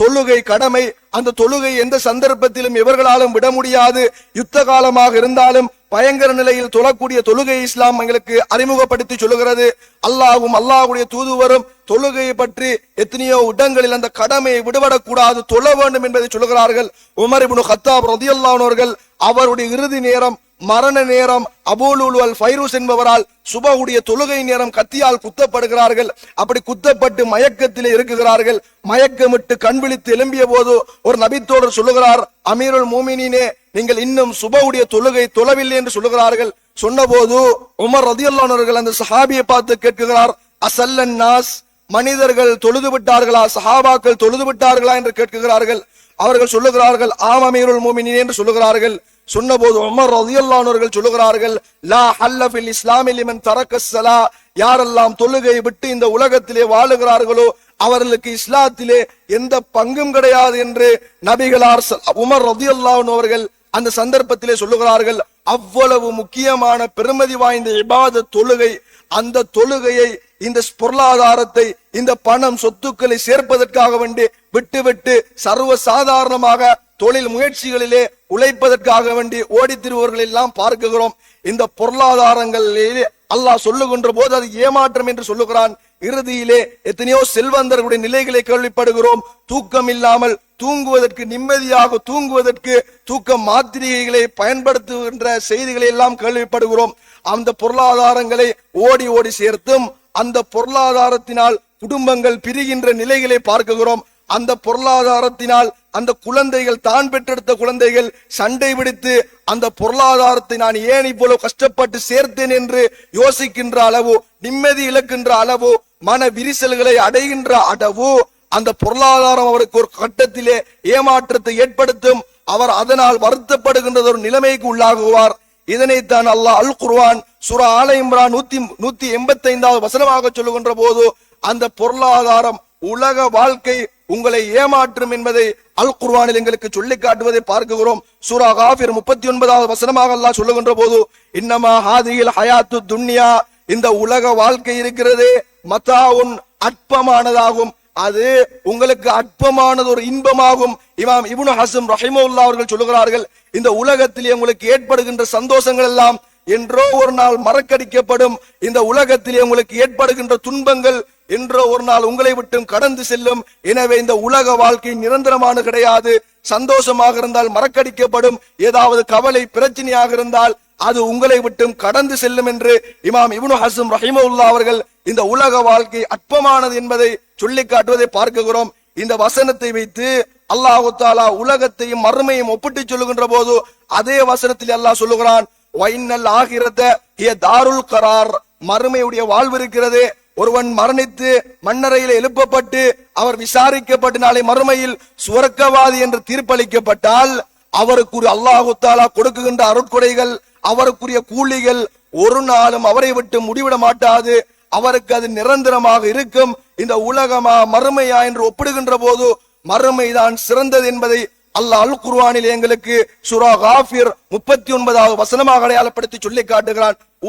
தொழுகை கடமை அந்த தொழுகை எந்த சந்தர்ப்பத்திலும் இவர்களாலும் விட முடியாது. யுத்த காலமாக இருந்தாலும் பயங்கர நிலையில் தொழக்கூடிய தொழுகை இஸ்லாம் எங்களுக்கு அறிமுகப்படுத்தி சொல்லுகிறது. அல்லாஹும் அல்லாஹ்வுடைய தூதுவரும் தொழுகையை பற்றி எத்தனையோ இடங்களில் அந்த கடமையை விடுபடக்கூடாது தொழ வேண்டும் என்பதை சொல்லுகிறார்கள். உமர் இபுனு ஹத்தாப் ரதியல்லாஹு அவருடைய இறுதி நேரம் மரண நேரம் அபூலுல் ஃபைரூஸ் என்பவரால் சுபகுடைய தொழுகை நேரம் கத்தியால் குத்தப்படுகிறார்கள். அப்படி குத்தப்பட்டு மயக்கத்திலே இருக்குகிறார்கள் மயக்கமிட்டு கண் விழித்து எழும்பிய போது ஒரு நபித்தோடர் சொல்லுகிறார் அமீருல் மூமினினே நீங்கள் இன்னும் சுபவுடைய தொழுகை தொழவில்லை என்று சொல்லுகிறார்கள். சொன்னபோது உமர் ரதியல்லானவர்கள் அந்த சஹாபியை பார்த்து கேட்கிறார் அசல்லன் நாஸ் மனிதர்கள் தொழுது விட்டார்களா? சஹாபாக்கள் தொழுது விட்டார்களா? என்று கேட்கிறார்கள். அவர்கள் சொல்லுகிறார்கள் ஆம் அமீருல் மூமினின் என்று சொல்லுகிறார்கள். சொன்னபோது உமர் ரதியல்லானவர்கள் சொல்லுகிறார்கள் லா ஹல்லஃபில் இஸ்லாமில் இமன் தரக்க யாரெல்லாம் தொழுகை விட்டு இந்த உலகத்திலே வாழுகிறார்களோ அவர்களுக்கு இஸ்லாத்திலே எந்த பங்கும் கிடையாது என்று நபிகளார் உமர் ரலியல்லாஹு அவர்கள் அந்த சந்தர்ப்பத்திலே சொல்லுகிறார்கள் அவ்வளவு முக்கியமான பெருமதி வாய்ந்த இபாத தொழுகை அந்த தொழுகையை இந்த பொருளாதாரத்தை இந்த பணம் சொத்துக்களை சேர்ப்பதற்காக வேண்டி விட்டு விட்டு சர்வ சாதாரணமாக தொழில் முயற்சிகளிலே உழைப்பதற்காக வேண்டி ஓடி திருவர்கள் எல்லாம் பார்க்குகிறோம். இந்த பொருளாதாரங்களிலே அல்லாஹ் சொல்லுகின்ற போது அது ஏமாற்றம் என்று சொல்லுகிறான். இறுதியிலே எத்தனையோ செல்வந்தர்களுடைய நிலைகளை கேள்விப்படுகிறோம். தூக்கம் இல்லாமல் தூங்குவதற்கு நிம்மதியாக தூங்குவதற்கு தூக்க மாத்திரைகளை பயன்படுத்துகின்ற செய்திகளை எல்லாம் கேள்விப்படுகிறோம். அந்த பொருளாதாரங்களை ஓடி ஓடி சேர்த்தும் அந்த பொருளாதாரத்தினால் குடும்பங்கள் பிரிகின்ற நிலைகளை பார்க்குகிறோம். அந்த பொருளாதாரத்தினால் அந்த குழந்தைகள் தான் பெற்றெடுத்த குழந்தைகள் சண்டை பிடித்து அந்த பொருளாதாரத்தை நான் ஏன் இவ்வளவு கஷ்டப்பட்டு சேர்த்தேன் என்று யோசிக்கின்ற அளவோ நிம்மதி இழக்கின்ற அளவோ மன விரிசல்களை அடைகின்ற அளவோ அந்த பொருளாதாரம் அவருக்கு ஒரு கட்டத்திலே ஏமாற்றத்தை ஏற்படுத்தும் அவர் அதனால் வருத்தப்படுகின்ற ஒரு நிலைமைக்கு உள்ளாகுவார். இதனைத்தான் அல்லாஹ் அல் குர்வான் சுரா ஆல இம்ரான் நூத்தி நூத்தி எண்பத்தி ஐந்தாவது வசனமாக சொல்லுகின்ற போது அந்த பொருளாதாரம் உலக வாழ்க்கை உங்களை ஏமாற்றும் என்பதை அல் குர்வானில் எங்களுக்கு சொல்லி காட்டுவதை பார்க்கிறோம் சூரா காஃபிர் முப்பத்தி ஒன்பதாவது வசனமாக அல்லாஹ் சொல்லுகின்ற போது இன்னமா ஹாதியில் ஹயாத்து துன்யா. இந்த உலக வாழ்க்கை இருக்கிறது மத்தாவுன் அற்பமானதாகும். அது உங்களுக்கு அற்பமானது ஒரு இன்பமாகும். இமாம் இப்னு ஹசம் ரஹிமுல்லா அவர்கள் சொல்லுகிறார்கள் இந்த உலகத்திலே உங்களுக்கு ஏற்படுகின்ற சந்தோஷங்கள் எல்லாம் என்றோ ஒரு நாள் மறக்கடிக்கப்படும். இந்த உலகத்திலே உங்களுக்கு ஏற்படுகின்ற துன்பங்கள் என்றோ ஒரு நாள் உங்களை விட்டும் கடந்து செல்லும். எனவே இந்த உலக வாழ்க்கை நிரந்தரமான கிடையாது. சந்தோஷமாக இருந்தால் மறக்கடிக்கப்படும். ஏதாவது கவலை பிரச்சனையாக இருந்தால் அது உங்களை விட்டும் கடந்து செல்லும் என்று இமாம் இப்னு ஹசம் ரஹிமவுல்லா அவர்கள் இந்த உலக வாழ்க்கை அற்பமானது என்பதை சொல்லி காட்டுவதை பார்க்கிறோம். இந்த வசனத்தை வைத்து அல்லாஹு தாலா உலகத்தையும் மறுமையும் ஒப்பிட்டு சொல்லுகின்ற போது அதே வசனத்தில் அல்லாஹ் சொல்லுகிறான் வைநல் ஆகிரத ஏ தாருல் கரார். மறுமையுடைய வாழ்வு இருக்கிறது. ஒருவன் மரணித்து மண்ணறையில் எழுப்பப்பட்டு அவர் விசாரிக்கப்பட்டு நாளை மறுமையில் சுவர்க்கவாதி என்று தீர்ப்பளிக்கப்பட்டால் அவருக்கு அல்லாஹு தாலா கொடுக்குகின்ற அருட்கொடைகள் அவருக்குரிய கூலிகள் ஒரு நாளும் அவரை விட்டு முடிவிட மாட்டாது. அவருக்கு அது நிரந்தரமாக இருக்கும். இந்த உலகமா மறுமையா என்று ஒப்பிடுகின்ற போது மறுமைதான் சிறந்தது என்பதை அல்லாஹ் அல் குர்வானில் எங்களுக்கு சுரா காஃபிர் முப்பத்தி ஒன்பதாவது வசனமாக அடையாளப்படுத்தி சொல்லி காட்டுகிறான்.